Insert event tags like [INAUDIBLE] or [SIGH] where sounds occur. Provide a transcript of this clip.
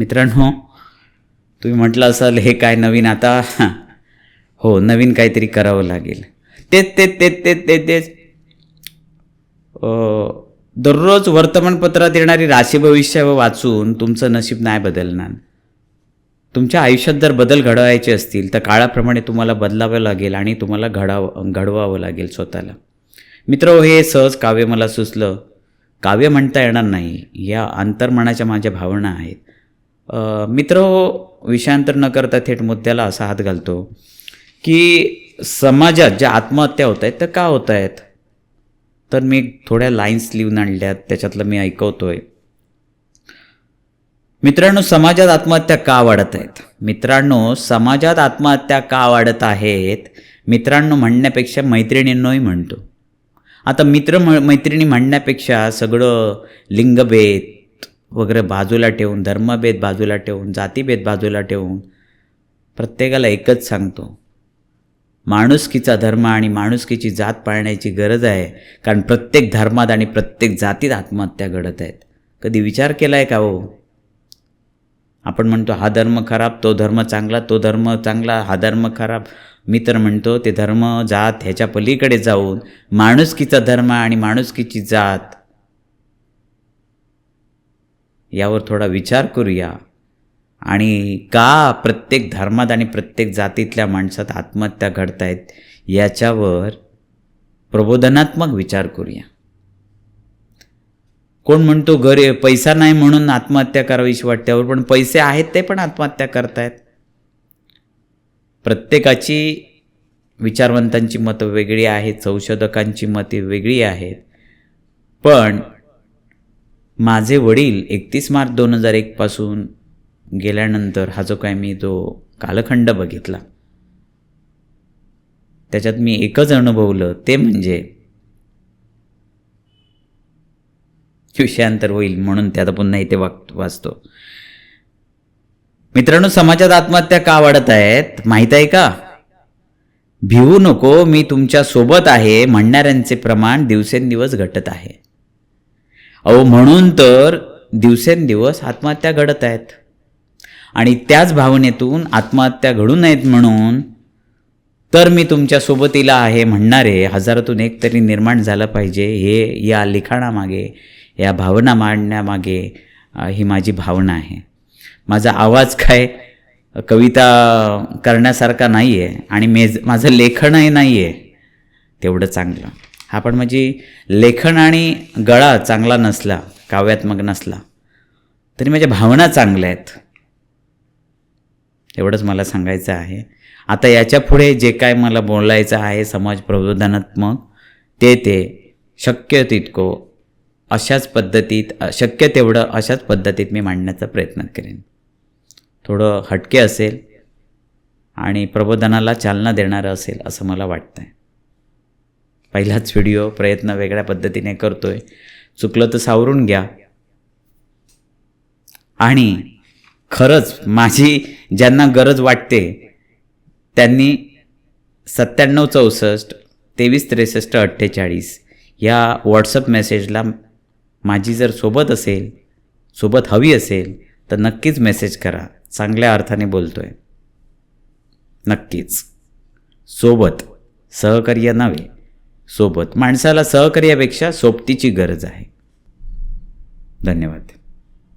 मित्रांनो तुम्ही म्हटलं असाल हे काय नवीन आता? [LAUGHS] हो नवीन काहीतरी करावं लागेल. तेच तेच तेच तेच तेच तेच. दररोज वर्तमानपत्रात येणारी राशी भविष्य वाचून तुमचं नशीब नाही बदलणार. तुमच्या आयुष्यात जर बदल घडवायचे असतील तर काळाप्रमाणे तुम्हाला बदलावं लागेल आणि तुम्हाला घडावं घडवावं लागेल स्वतःला. मित्र हो, हे सहज काव्य मला सुचलं. काव्य म्हणता येणार नाही. या अंतर्मनाच्या माझ्या भावना आहेत. मित्र विषयांतर न करता थेट मुद्द्याला असा हात घालतो की समाजात ज्या आत्महत्या होत आहेत त्या का होत आहेत तर मी थोड्या लाईन्स लिहून आणल्यात त्याच्यातलं मी ऐकवतोय. मित्रांनो समाजात आत्महत्या का वाढत आहेत मित्रांनो समाजात आत्महत्या का वाढत आहेत? मित्रांनो म्हणण्यापेक्षा मैत्रिणींनोही म्हणतो. आता मित्र म मैत्रिणी म्हणण्यापेक्षा सगळं लिंगभेद वगैरे बाजूला ठेवून धर्मभेद बाजूला ठेवून जातीभेद बाजूला ठेवून प्रत्येकाला एकच सांगतो. माणुसकीचा धर्म आणि माणुसकीची जात पाळण्याची गरज आहे कारण प्रत्येक धर्मात आणि प्रत्येक जातीत आत्महत्या घडत आहेत. कधी विचार केला आहे का हो? आपण म्हणतो हा धर्म खराब तो धर्म चांगला तो धर्म चांगला हा धर्म खराब. मी तर म्हणतो ते धर्म जात ह्याच्या पलीकडे जाऊन माणुसकीचा धर्म आणि माणुसकीची जात यावर थोडा विचार करूया. आणि का प्रत्येक धर्मात आणि प्रत्येक जातीतल्या माणसात आत्महत्या घडत आहेत याच्यावर प्रबोधनात्मक विचार करूया. कोण म्हणतो घरे पैसा नाही म्हणून आत्महत्या करावीशी वाटते पण पैसे आहेत ते पण आत्महत्या करतायत. प्रत्येकाची विचारवंतांची मतं वेगळी आहेत संशोधकांची मते वेगळी आहेत. पण माझे वडील एकतीस मार्च दोन हजार एकपासून गेल्यानंतर हा जो काय मी तो कालखंड बघितला. त्याच्यात मी एकच अनुभवलं ते म्हणजे विषयांतर होईल म्हणून ते आता पुन्हा इथे वाग वाचतो. मित्रांनो समाजात आत्महत्या का वाढत आहेत माहीत आहे का? भिवू नको मी तुमच्यासोबत आहे म्हणणाऱ्यांचे प्रमाण दिवसेंदिवस घटत आहे. अहो म्हणून तर दिवसेंदिवस आत्महत्या घडत आहेत. आणि त्याच भावनेतून आत्महत्या घडू नयेत म्हणून तर मी तुमच्या सोबतीला आहे म्हणणारे हजारातून एक तरी निर्माण झालं पाहिजे हे या लिखाणामागे या भावना मांडण्यामागे ही माझी भावना आहे. माझा आवाज काय कविता करण्यासारखा नाही आहे आणि मेज माझं लेखनही नाही आहे तेवढं चांगलं. हा पण म्हणजे लेखन आणि गळा चांगला नसला काव्यात्मक नसला तरी माझ्या भावना चांगल्या आहेत. एवढंच मला सांगायचं आहे. आता याच्यापुढे जे काय मला बोलायचं आहे समाज प्रबोधनात्मक ते ते शक्य तितकं अशाच पद्धतीत शक्य तेवढं अशाच पद्धतीत मी मांडण्याचा प्रयत्न करेन. थोडं हटके असेल आणि प्रबोधनाला चालना देणारं असेल असं मला वाटतं आहे पहिलाच व्हिडिओ प्रयत्न वेगळ्या पद्धतीने करतोय. चुकलं तर सावरून घ्या. आणि खरंच माझी ज्यांना गरज वाटते त्यांनी सत्त्याण्णव चौसष्ट तेवीस त्रेसष्ट अठ्ठेचाळीस या व्हॉट्सअप मेसेजला माझी जर सोबत असेल सोबत हवी असेल तर नक्कीच मेसेज करा. चांगल्या अर्थाने बोलतो आहे नक्कीच. सोबत सहकार्य नव्हे. सोबत माणसाला सहकार्यापेक्षा सोबतीची गरज आहे. धन्यवाद.